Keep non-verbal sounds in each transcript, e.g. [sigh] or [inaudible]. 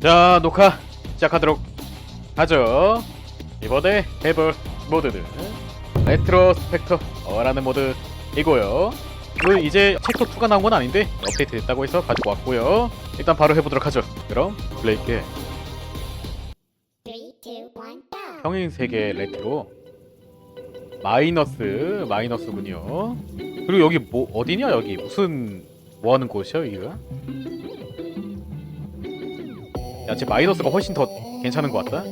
자 녹화 시작하도록 하죠. 이번에 해볼 모드는 레트로 스펙터라는 모드이고요. 그 이제 챕터 2가 나온 건 아닌데 업데이트 됐다고 해서 가지고 왔고요. 일단 바로 해보도록 하죠. 그럼 go. 평행 세계 레트로. 마이너스 마이너스군요. 그리고 여기 뭐 어디냐? 여기 무슨 뭐 하는 곳이야 여기가 야쟤 마이너스가 훨씬 더 괜찮은 것 같다?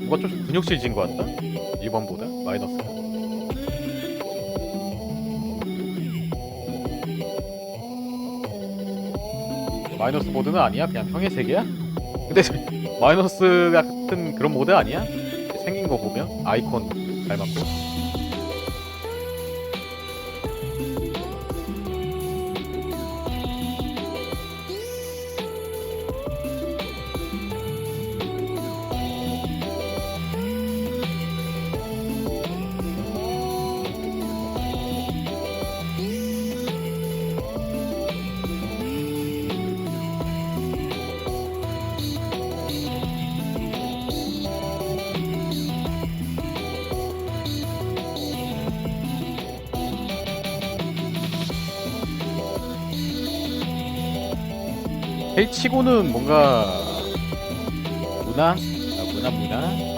뭔가 좀 근육질 진 것 같다? 1번보다? 마이너스. 마이너스 모드는 아니야? 그냥 평행 세계야? 근데 저- 마이너스 같은 그런 모드 아니야? 생긴 거 보면 아이콘 닮았고 헬치고는 뭔가 문화? 아, 문화 문화?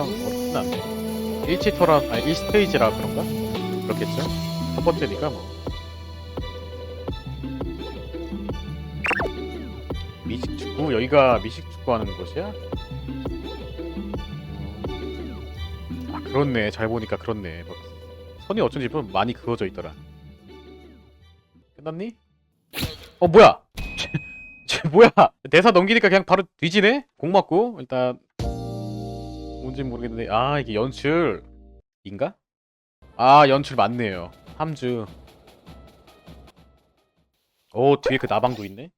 어렵진 않네 1치터라 아니 1스테이지라 그런가? 그렇겠죠? 첫 번째니까 뭐 미식축구? 여기가 미식축구 하는 곳이야? 아 그렇네 잘 보니까 그렇네 막 선이 어쩐지 좀 많이 그어져 있더라 끝났니? 어 뭐야 [laughs] 뭐야 대사 넘기니까 그냥 바로 뒤지네? 공 맞고 일단 뭔지 모르겠는데 아 이게 연출인가? 아 연출 맞네요 함주 오 뒤에 그 나방도 있네.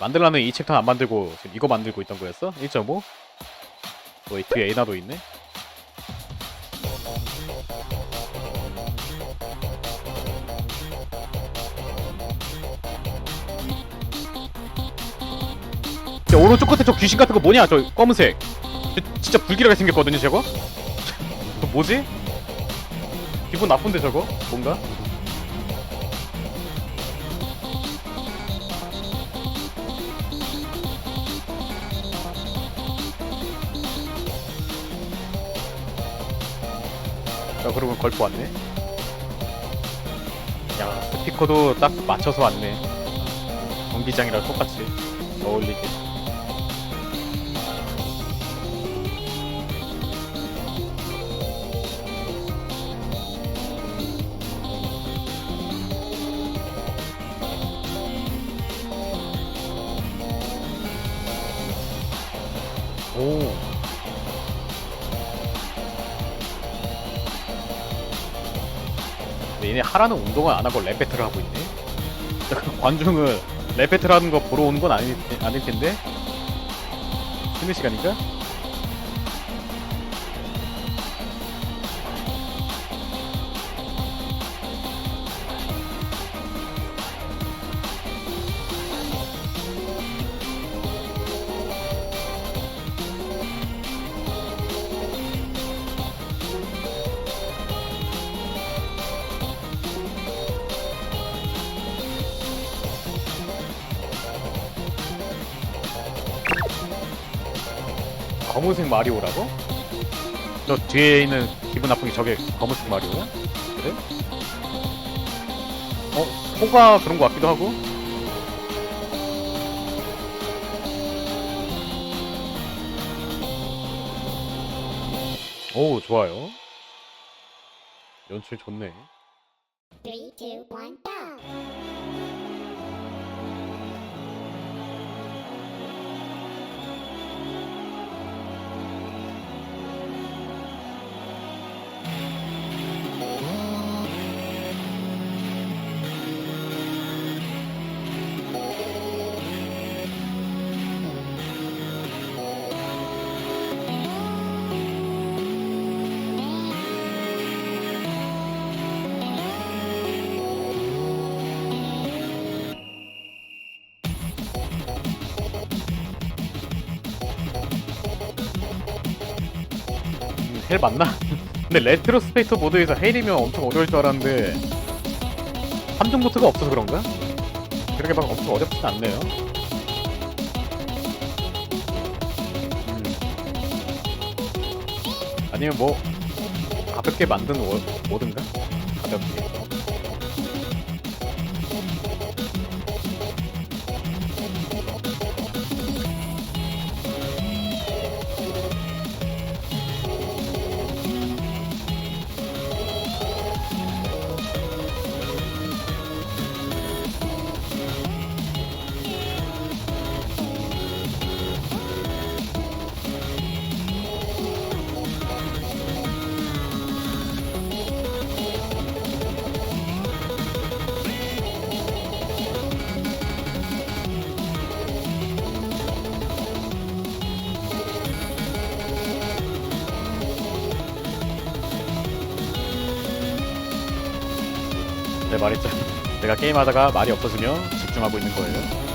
만들라는 이 챕터 안 만들고 지금 이거 만들고 있던 거였어? 1.5? 어, 이 뒤에 에나도 있네 야, 오른쪽 끝에 저 귀신 같은 거 뭐냐? 저 검은색. 저 진짜 불길하게 생겼거든요, 저거? 저 뭐지? 기분 나쁜데 저거? 뭔가? 야, 그러면 걸프 왔네. 야, 스피커도 딱 맞춰서 왔네. 경기장이랑 똑같이 어울리게. 하라는 운동을 안 하고 랩 배틀을 하고 있네. 그 관중을 랩 배틀 하는 거 보러 오는 건 아닐, 아닐 텐데. 쉬는 시간인가? 검은색 마리오라고? 저 뒤에 있는 기분 나쁜 게 저게 검은색 마리오야? 그래? 어? 코가 그런 거 같기도 하고? 오 좋아요 연출 좋네 Three, two, one, go. 헬 맞나? [laughs] 근데 레트로스펙터 모드에서 헬이면 엄청 어려울 줄 알았는데 함정 노트가 없어서 그런가? 그렇게 막 엄청 어렵진 않네요. 음. 아니면 뭐 가볍게 만든 워, 모든가? 가볍게. 내 말했죠. 내가 게임하다가 말이 없어지며 집중하고 있는 거예요.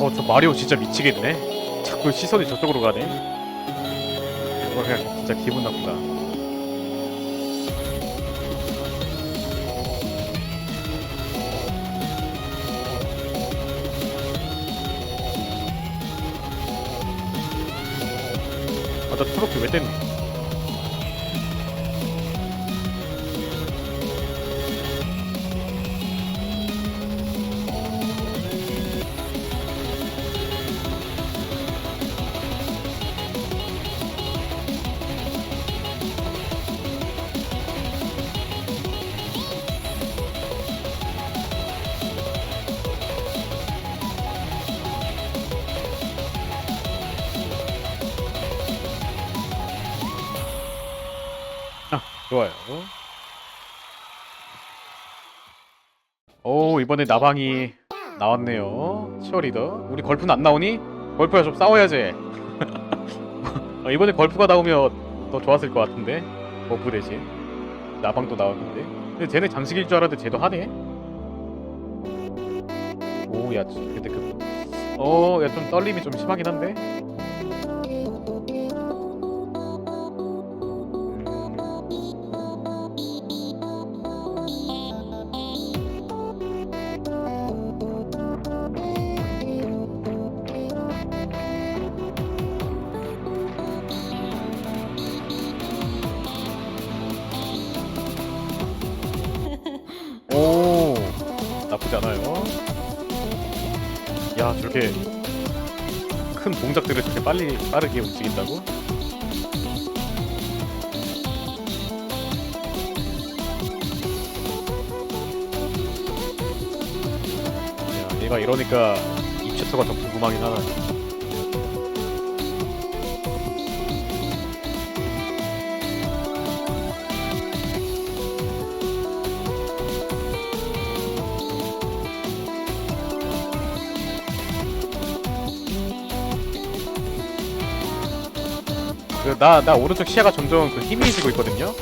어, 저 마리오 진짜 미치겠네. 자꾸 시선이 저쪽으로 가네. 이거 그냥 진짜 기분 나쁘다. 아, 나 트로피 왜 뗐니? 좋아요. 오, 이번에 나방이 나왔네요. 치어리더. 우리 걸프는 안 나오니? 걸프야 좀 싸워야지. [laughs] 어, 이번에 걸프가 나오면 더 좋았을 것 같은데. 버프 대신. 나방도 나왔는데. 근데 쟤네 장식일 줄 알았는데 쟤도 하네. 오, 야, 근데 그, 어, 야, 좀 떨림이 좀 심하긴 한데. 저렇게 큰 동작들을 저렇게 빨리 빠르게 움직인다고? 야, 얘가 이러니까 입체터가 더 궁금하긴 하다. 나, 나 오른쪽 시야가 점점 그 희미해지고 있거든요?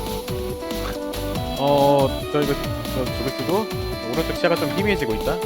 어, 저 이거, 저 저거 쓰고, 오른쪽 시야가 좀 희미해지고 있다?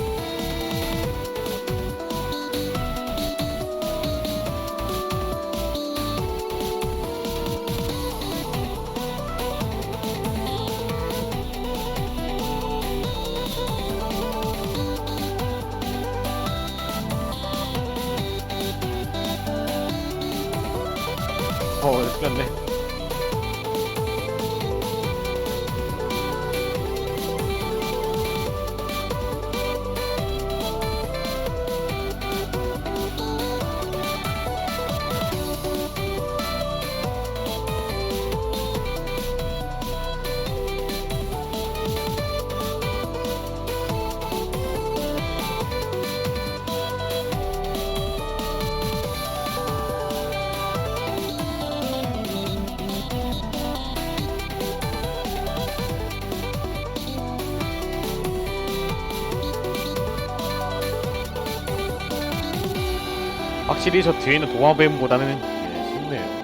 확실히 저 뒤에 있는 도마뱀보다는 예, 쉽네요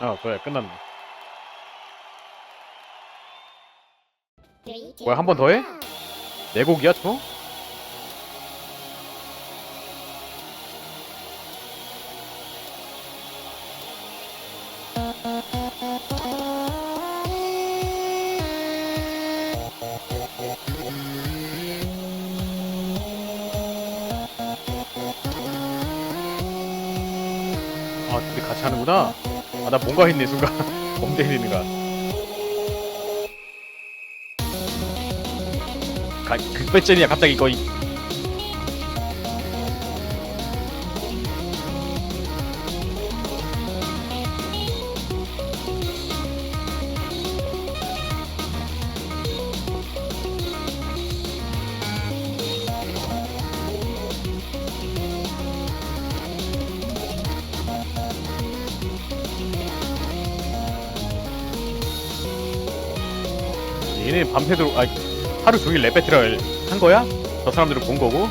아 그래 끝났네 뭐야, 한 번 더 해? go. 네 곡이야 총? 아 나 뭔가 했네 순간. [laughs] 있는가. 가, 극배전이야 갑자기 거의 얘네 밤새도록 아 하루 종일 랩 배틀을 한 거야? 저 사람들을 본 거고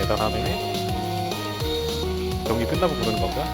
대단하네 경기 끝나고 부르는 건가?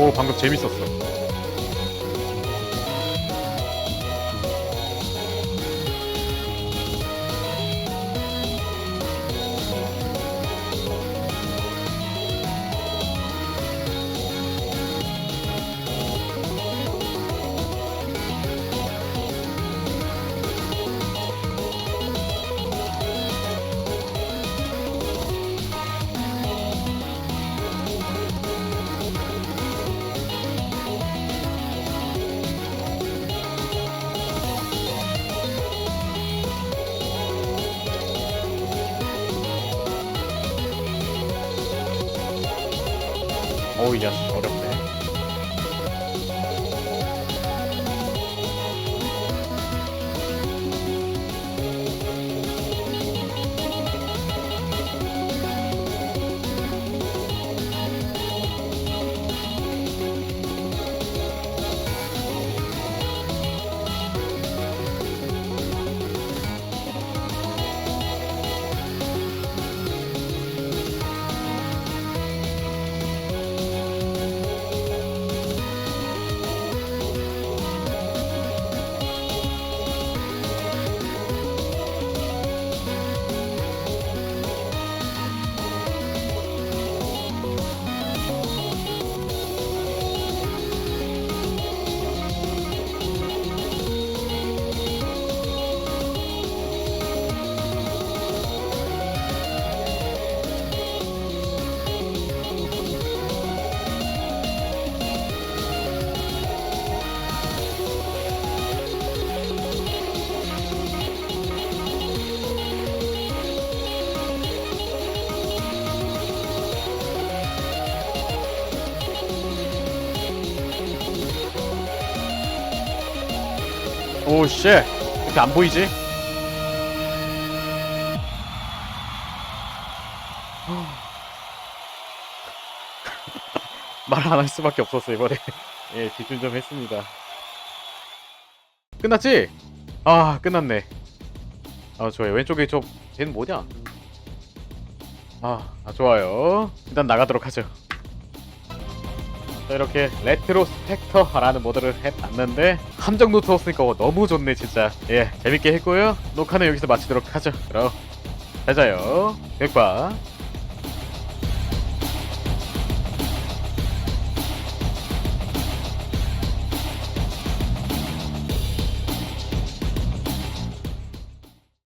오 방금 재밌었어 오씨. 이렇게 안 보이지? [laughs] 말 안 할 수밖에 없었어 이번에. [laughs] 예 집중 좀 했습니다. 끝났지? 아 끝났네. 아 좋아요. 왼쪽에 저 쟤는 뭐냐? 아, 아 좋아요. 일단 나가도록 하죠 자 이렇게 레트로 스펙터라는 모드를 해봤는데 함정 노트 없으니까 어, 너무 좋네 진짜. 예 재밌게 했고요. 녹화는 여기서 마치도록 하죠. 그럼 잘 자요. 백바